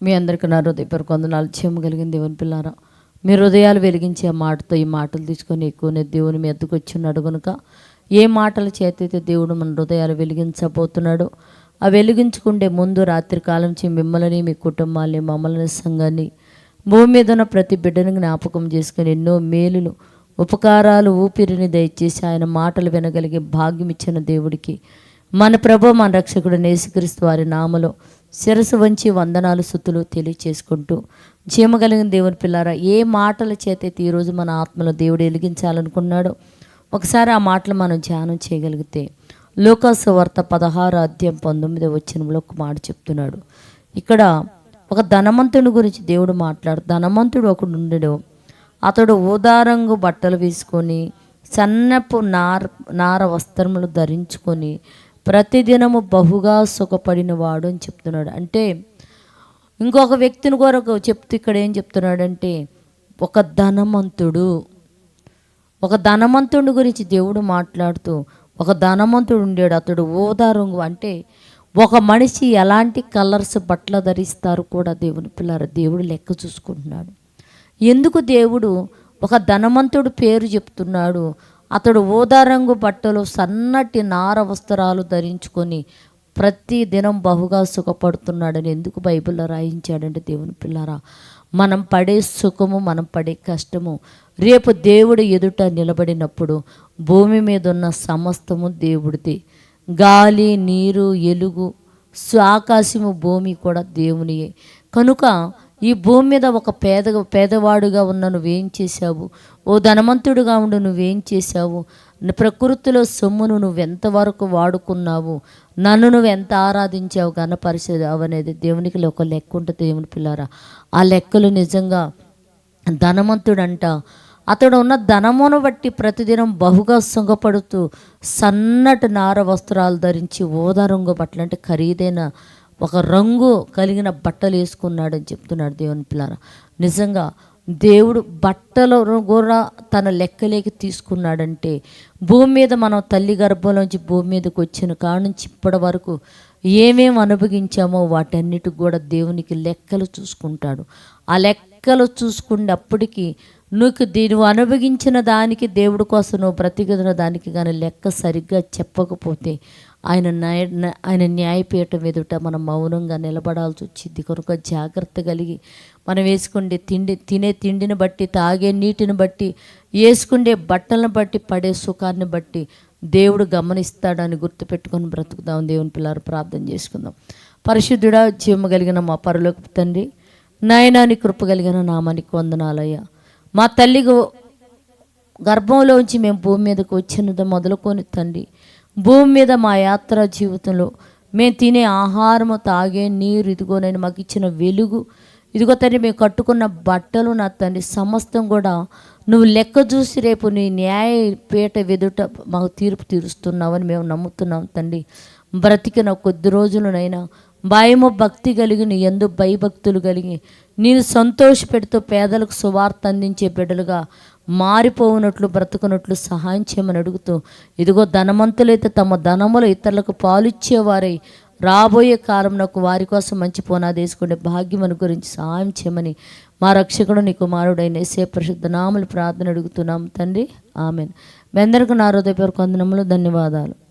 మీ అందరికీ నా హృదయపూర్వక వందనాలు. కలిగిన దేవుని పిల్లారా మీ హృదయాలు వెలిగించే ఆ మాటతో ఈ మాటలు తీసుకొని ఎక్కువనే దేవుని మీ ఎద్దుకు వచ్చిన్నాడు కనుక ఏ మాటల చేతైతే దేవుడు మన హృదయాలు వెలిగించబోతున్నాడో ఆ వెలిగించుకుంటే ముందు రాత్రి కాలం నుంచి మిమ్మల్ని మీ కుటుంబాన్ని మమ్మల్ని సంఘాన్ని భూమి మీద ఉన్న ప్రతి బిడ్డను జ్ఞాపకం చేసుకుని ఎన్నో మేలులు ఉపకారాలు ఊపిరిని దయచేసి ఆయన మాటలు వినగలిగే భాగ్యం ఇచ్చిన దేవుడికి మన ప్రభు మన రక్షకుడు నేసుక్రీస్తు వారి నామలో శిరసు వంచి వందనాలు సుతులు తెలియచేసుకుంటూ జీమగలిగిన దేవుని పిల్లారా ఏ మాటల చేతైతే ఈరోజు మన ఆత్మలో దేవుడు వెలిగించాలనుకున్నాడో ఒకసారి ఆ మాటలు మనం ధ్యానం చేయగలిగితే లోకాసు వార్త పదహారు అధ్యాయం పంతొమ్మిదో వచ్చినంలో ఒక మాట చెప్తున్నాడు. ఇక్కడ ఒక ధనవంతుని గురించి దేవుడు మాట్లాడు ధనవంతుడు ఒకడు ఉండడు అతడు ఊదారంగు బట్టలు వేసుకొని సన్నపు నార నార వస్త్రములు ధరించుకొని ప్రతిదినము బహుగా సుఖపడిన వాడు అని చెప్తున్నాడు. అంటే ఇంకొక వ్యక్తిని కొరకు చెప్తూ ఇక్కడ ఏం చెప్తున్నాడంటే ఒక ధనవంతుడు ఒక ధనవంతుడి గురించి దేవుడు మాట్లాడుతూ ఒక ధనవంతుడు ఉండేడు అతడు ఊదా రంగు అంటే ఒక మనిషి ఎలాంటి కలర్స్ బట్టలు ధరిస్తారు కూడా దేవుని పిల్లర దేవుడు లెక్క చూసుకుంటున్నాడు. ఎందుకు దేవుడు ఒక ధనవంతుడు పేరు చెప్తున్నాడు అతడు ఊదారంగు బట్టలు సన్నటి నార వస్త్రాలు ధరించుకొని ప్రతి దినం బహుగా సుఖపడుతున్నాడని ఎందుకు బైబిల్లో రాయించాడంటే దేవుని పిల్లారా? మనం పడే సుఖము మనం పడే కష్టము. రేపు దేవుడు ఎదుట నిలబడినప్పుడు భూమి మీద ఉన్న సమస్తము దేవుడిది. గాలి నీరు ఎలుగు ఆకాశము భూమి కూడా దేవునియే. కనుక ఈ భూమి మీద ఒక పేద పేదవాడుగా ఉన్న నువ్వేం చేశావు? ఓ ధనవంతుడుగా ఉండి నువ్వేం చేశావు? ప్రకృతిలో సొమ్మును నువ్వు ఎంతవరకు వాడుకున్నావు? నన్ను నువ్వు ఎంత ఆరాధించావు? గణపరిచావు అనేది దేవునికి ఒక లెక్క ఉంటుంది దేవుని పిల్లారా. ఆ లెక్కలు నిజంగా ధనవంతుడంట. అతడు ఉన్న ధనమును బట్టి ప్రతిదినం బహుగా సుంగపడుతూ సన్నటి నార వస్త్రాలు ధరించి ఓదా రంగు బట్టలు అంటే ఖరీదైన ఒక రంగు కలిగిన బట్టలు వేసుకున్నాడని చెప్తున్నాడు దేవుని పిల్లల నిజంగా దేవుడు బట్టలను కూడా తన లెక్కలేకి తీసుకున్నాడంటే భూమి మీద మనం తల్లి గర్భంలోంచి భూమి మీదకి వచ్చిన కాడ నుంచి ఇప్పటి వరకు ఏమేమి అనుభవించామో వాటన్నిటికి కూడా దేవునికి లెక్కలు చూసుకుంటాడు. ఆ లెక్కలు చూసుకున్నప్పటికీ నువ్వు దీని అనుభవించిన దానికి దేవుడి కోసం నువ్వు బ్రతికిన దానికి కానీ లెక్క సరిగ్గా చెప్పకపోతే ఆయన న్యాయ ఆయన న్యాయపీఠం ఎదుట మనం మౌనంగా నిలబడాల్సి వచ్చింది. కనుక జాగ్రత్త కలిగి మనం వేసుకుండే తిండి తినే తిండిని బట్టి తాగే నీటిని బట్టి వేసుకుండే బట్టలను బట్టి పడే సుఖాన్ని బట్టి దేవుడు గమనిస్తాడని గుర్తుపెట్టుకొని బ్రతుకుదాం. దేవుని పిల్లలు ప్రార్థన చేసుకుందాం. పరిశుద్ధుడా జీవము కలిగిన మా పరులోకి తండ్రి నయనాని కృప కలిగిన నామానికి వందనాలయ్యా. మా తల్లి గర్భంలోంచి మేము భూమి మీదకి వచ్చినది మొదలుకొని తండ్రి భూమి మీద మా యాత్ర జీవితంలో మేము తినే ఆహారము తాగే నీరు ఇదిగో నేను మాకు ఇచ్చిన వెలుగు. ఇదిగో తండ్రి మేము కట్టుకున్న బట్టలు నా తండ్రి సమస్తం కూడా నువ్వు లెక్క చూసి రేపు నీ న్యాయ పీట వెదుట మాకు తీర్పు తీరుస్తున్నావని మేము నమ్ముతున్నాం తండ్రి. బ్రతికిన కొద్ది రోజులనైనా భయము భక్తి కలిగి నీ ఎందు భయభక్తులు కలిగి నేను సంతోష పెడుతూ పేదలకు సువార్త అందించే బిడ్డలుగా మారిపోవునట్లు బ్రతుకున్నట్లు సహాయం చేయమని అడుగుతూ ఇదిగో ధనవంతులైతే తమ ధనములు ఇతరులకు పాలిచ్చేవారై రాబోయే కాలం నాకు వారి కోసం మంచి పోనాది వేసుకునే భాగ్యం గురించి సహాయం చేయమని మా రక్షకుడు నీ కుమారుడైన సే పరిశుద్ధ నామలు ప్రార్థన అడుగుతున్నాం తండ్రి. ఆమెన్. మీ అందరికీ నా హృదయపూర్వక వందనములు ధన్యవాదాలు.